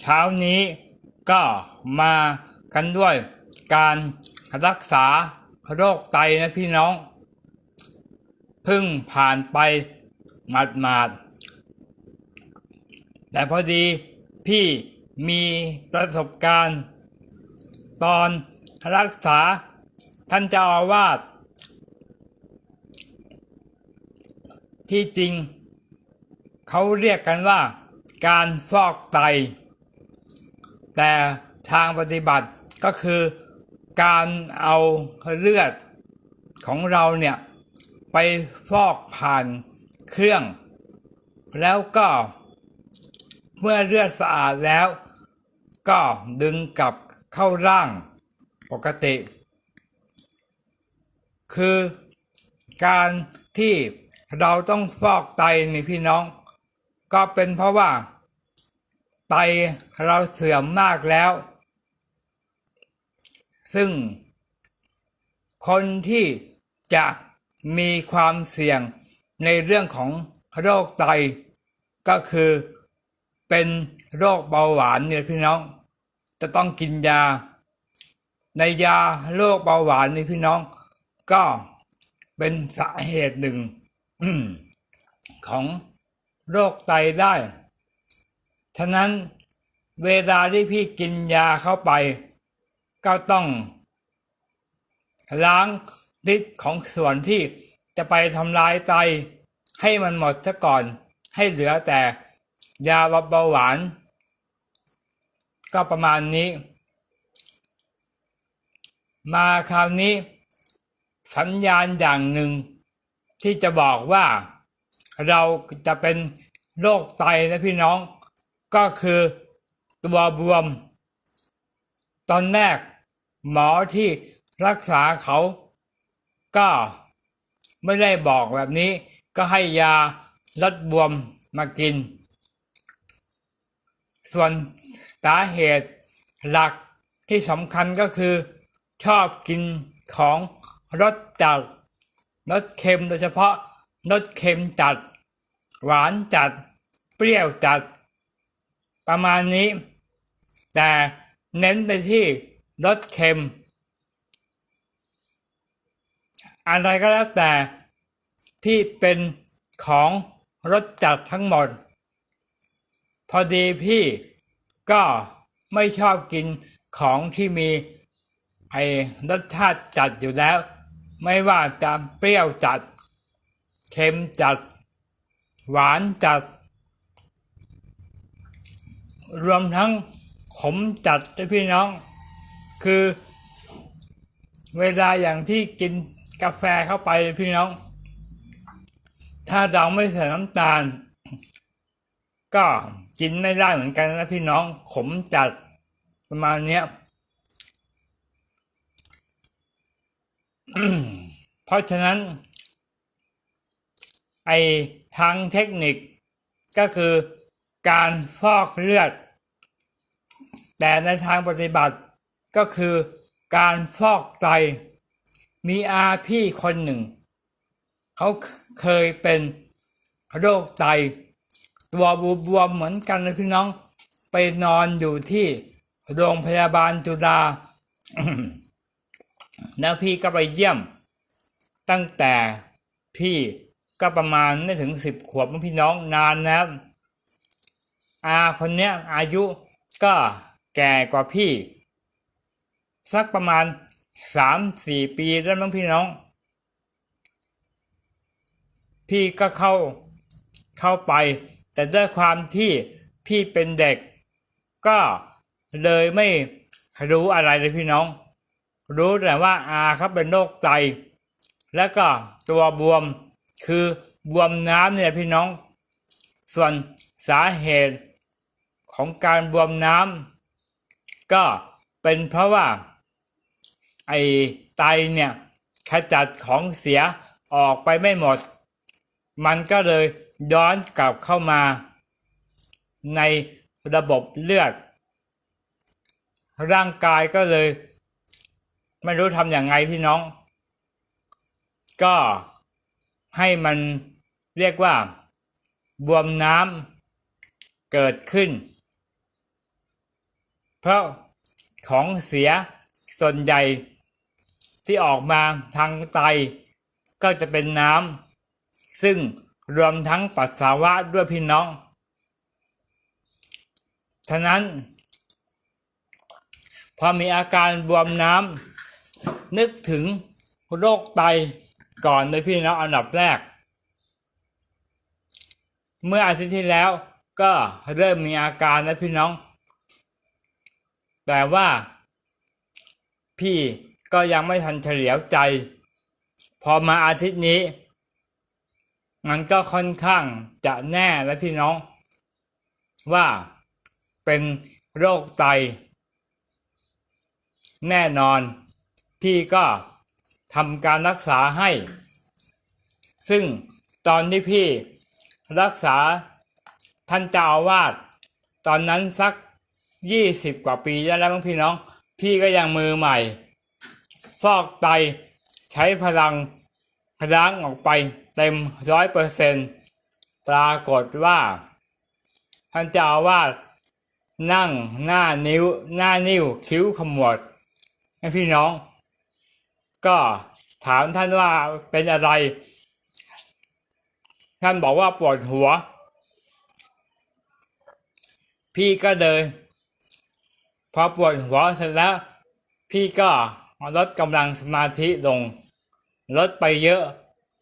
เช้านี้ก็มากันด้วยการรักษาโรคไตนะพี่น้อง เพิ่งผ่านไปหมาดหมาดๆแต่พอดีพี่มีประสบการณ์ ตอนรักษาท่านเจ้าอาวาสที่จริง เขาเรียกกันว่า การฟอกไต แต่ทางปฏิบัติก็คือการเอาเลือดของเราเนี่ยไปฟอกผ่านเครื่อง แล้วก็เมื่อเลือดสะอาดแล้ว ก็ดึงกลับเข้าร่างปกติ คือการที่เราต้องฟอกไตนี่พี่น้อง ก็เป็นเพราะว่า ไตเราเสื่อมมากแล้ว ซึ่ง คนที่จะมีความเสี่ยงในเรื่องของโรคไตก็คือเป็นโรคเบาหวานเนี่ยพี่น้อง จะต้องกินยา ในยาโรคเบาหวานนี่พี่น้อง ก็เป็นสาเหตุหนึ่งของโรคไตได้ ฉะนั้นเวลาที่พี่กินยาเข้าไป ก็ต้องล้างฤทธิ์ของส่วนที่จะไปทำลายไต ให้มันหมดซะก่อน ให้เหลือแต่ยาเบาหวาน ก็ประมาณนี้ มาคราวนี้ สัญญาณอย่างหนึ่ง ที่จะบอกว่าเราจะเป็นโรคไตนะพี่น้อง ก็คือตัวบวม ตอนแรกหมอที่รักษาเขา ก็ไม่ได้บอกแบบนี้ ก็ให้ยาลดบวมมากิน ส่วนสาเหตุหลักที่สำคัญก็คือ ชอบกินของรสจัดรสเค็มโดยเฉพาะรสเค็มจัด หวานจัด เปรี้ยวจัด ประมาณนี้ แต่เน้นไปที่รสเค็ม อะไรก็แล้วแต่ที่เป็นของรสจัดทั้งหมด พอดีพี่ก็ไม่ชอบกินของที่มีไอ้รสชาติจัดอยู่แล้ว ไม่ว่าจะเปรี้ยวจัด เค็มจัด หวานจัด รวมทั้งขมจัดด้วยพี่น้อง คือ เวลาอย่างที่กินกาแฟเข้าไปพี่น้อง ถ้าเราไม่ใส่น้ำตาล ก็กินไม่ได้เหมือนกันนะพี่น้องขมจัดประมาณเนี้ยเพราะฉะนั้น ไอทางเทคนิคก็คือ การฟอกเลือด แต่ในทางปฏิบัติก็คือการฟอกไต มีอาพี่คนหนึ่ง เขาเคยเป็นโรคไต ตัวบวมๆเหมือนกันเลยพี่น้อง ไปนอนอยู่ที่โรงพยาบาลจุฬาแล้วพี่ก็ไปเยี่ยม ตั้งแต่พี่ก็ประมาณไม่ถึงสิบขวบพี่น้องนานแล้ว อาคนเนี้ยอายุก็แก่กว่าพี่ สักประมาณสามสี่ปีแล้วมั้งพี่น้อง พี่ก็เข้าเข้าไป แต่ด้วยความที่พี่เป็นเด็ก ก็เลยไม่รู้อะไรเลยพี่น้อง รู้แต่ว่าอาเขาเป็นโรคไต แล้วก็ตัวบวมคือบวมน้ำเนี่ยพี่น้อง ส่วนสาเหตุ ของการบวมน้ำก็เป็นเพราะว่าไอ้ไตเนี่ยขจัดของเสียออกไปไม่หมด มันก็เลยย้อนกลับเข้ามา ในระบบเลือด ร่างกายก็เลย ไม่รู้ทำอย่างไงพี่น้อง ก็ให้มันเรียกว่า บวมน้ำเกิดขึ้น เพราะของเสียส่วนใหญ่ที่ออกมาทางไต ก็จะเป็นน้ำซึ่งรวมทั้งปัสสาวะด้วยพี่น้อง ฉะนั้น พอมีอาการบวมน้ำนึกถึงโรคไตก่อนเลยพี่น้องอันดับแรก เมื่ออาทิตย์ที่แล้วก็เริ่มมีอาการนะพี่น้อง แต่ว่า พี่ก็ยังไม่ทันเฉลียวใจ พอมาอาทิตย์นี้ มันก็ค่อนข้างจะแน่แล้วพี่น้อง ว่าเป็นโรคไต แน่นอน พี่ก็ทำการรักษาให้ ซึ่งตอนที่พี่รักษาท่านเจ้าอาวาสตอนนั้นสัก ยี่สิบกว่าปีแล้วมั้งพี่น้อง พี่ก็ยังมือใหม่ ฟอกไตใช้พลังล้างออกไปเต็มร้อยเปอร์เซนปรากฏว่าท่านเจ้าอาวานั่งหน้านิ้ว หน้านิ้วคิ้วขมวดให้พี่น้อง ก็ถามท่านว่าเป็นอะไร ท่านบอกว่าปวดหัว พี่ก็เลย พอปวดหัวเสร็จแล้ว พี่ก็ลดกำลังสมาธิลง ลดไปเยอะ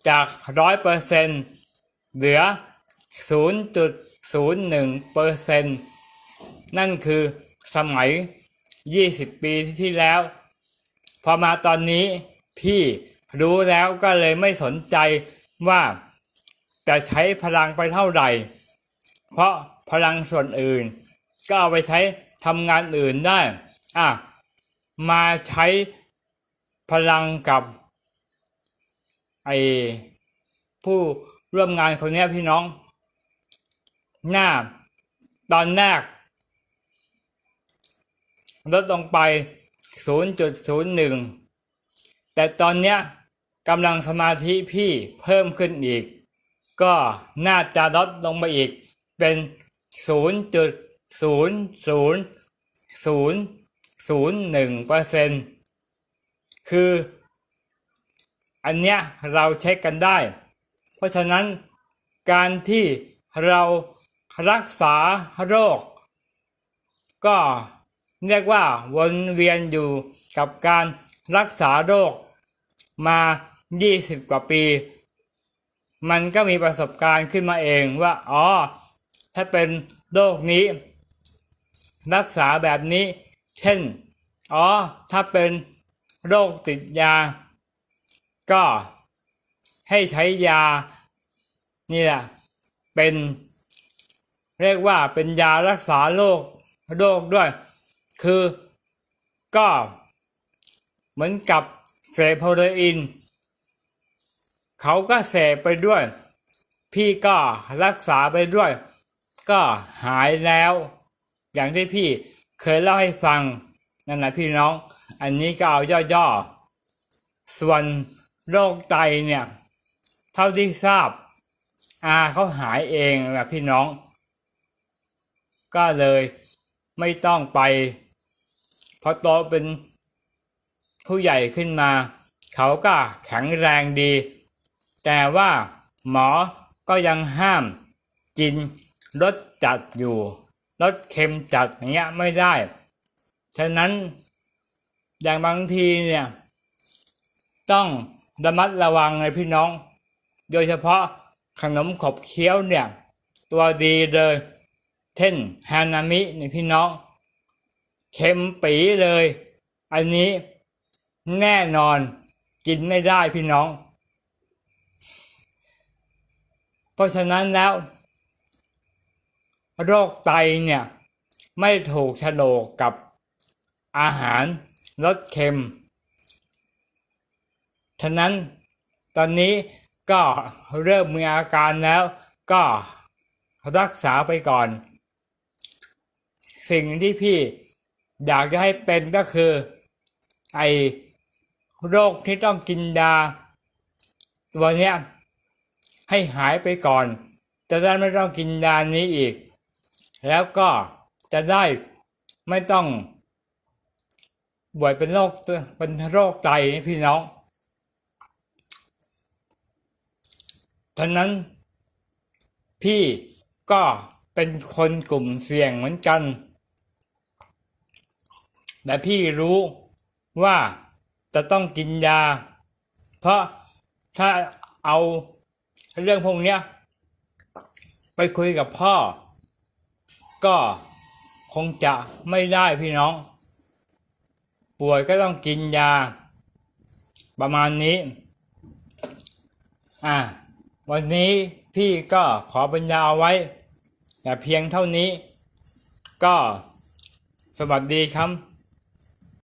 จากร้อยเปอร์เซ็นเหลือศูนย์จุดศูนย์หนึ่งเปอร์เซ็นนั่นคือสมัยยี่สิบปีที่แล้ว พอมาตอนนี้พี่รู้แล้วก็เลยไม่สนใจว่าจะใช้พลังไปเท่าไหร่ เพราะพลังส่วนอื่น ก็เอาไปใช้ ทำงานอื่นได้อะมาใช้พลังกับไอผู้ร่วมงานคนนี้พี่น้อง หน้า ตอนแรกลดลงไป 0.01 แต่ตอนเนี้ยกำลังสมาธิพี่เพิ่มขึ้นอีก ก็น่าจะลดลงมาอีกเป็น 0.00001เปอร์เซ็นต์คือ อันเนี้ยเราเช็คกันได้ เพราะฉะนั้นการที่เรารักษาโรค ก็เรียกว่าวนเวียนอยู่กับการรักษาโรค มา 20 กว่าปี มันก็มีประสบการณ์ขึ้นมาเองว่า อ๋อ ถ้าเป็นโรคนี้ รักษาแบบนี้ เช่น อ๋อ ถ้าเป็นโรคติดยา ก็ให้ใช้ยา นี่แหละ เป็นเรียกว่าเป็นยารักษาโรคโรคด้วย คือก็เหมือนกับเสพโฮโรอีนเขาก็เสพไปด้วย พี่ก็รักษาไปด้วย ก็หายแล้ว อย่างที่พี่เคยเล่าให้ฟังนั่นแหละพี่น้อง อันนี้ก็เอาย่อๆ ส่วนโรคไตเนี่ย เท่าที่ทราบ อาเขาหายเองแหละพี่น้อง ก็เลยไม่ต้องไปพอโตเป็นผู้ใหญ่ขึ้นมา เขาก็แข็งแรงดี แต่ว่าหมอก็ยังห้ามกินรสจัดอยู่ รสเค็มจัดอย่างเงี้ยไม่ได้ ฉะนั้นอย่างบางทีเนี่ย ต้องระมัดระวังเลยพี่น้อง โดยเฉพาะขนมขบเคี้ยวเนี่ย ตัวดีเลยเช่นฮานามิเนี่ยพี่น้อง เค็มปีเลย อันนี้แน่นอนกินไม่ได้พี่น้อง เพราะฉะนั้นแล้ว โรคไตเนี่ย ไม่ถูกโฉลกกับอาหารรสเค็ม ฉะนั้นตอนนี้ก็เริ่มมีอาการแล้วก็รักษาไปก่อน สิ่งที่พี่อยากจะให้เป็นก็คือ ไอโรคที่ต้องกินยาตัวเนี้ยให้หายไปก่อน จะได้ไม่ต้องกินยานี้อีก แล้วก็จะได้ไม่ต้องป่วยเป็นโรคเป็นโรคไตพี่น้องฉะนั้น พี่ก็เป็นคนกลุ่มเสี่ยงเหมือนกัน แต่พี่รู้ว่าจะต้องกินยา เพราะถ้าเอาเรื่องพวกเนี้ยไปคุยกับพ่อ ก็คงจะไม่ได้พี่น้อง ป่วยก็ต้องกินยา ประมาณนี้ อะวันนี้พี่ก็ขอบรรยาเอาไว้ แต่เพียงเท่านี้ ก็สวัสดีครับ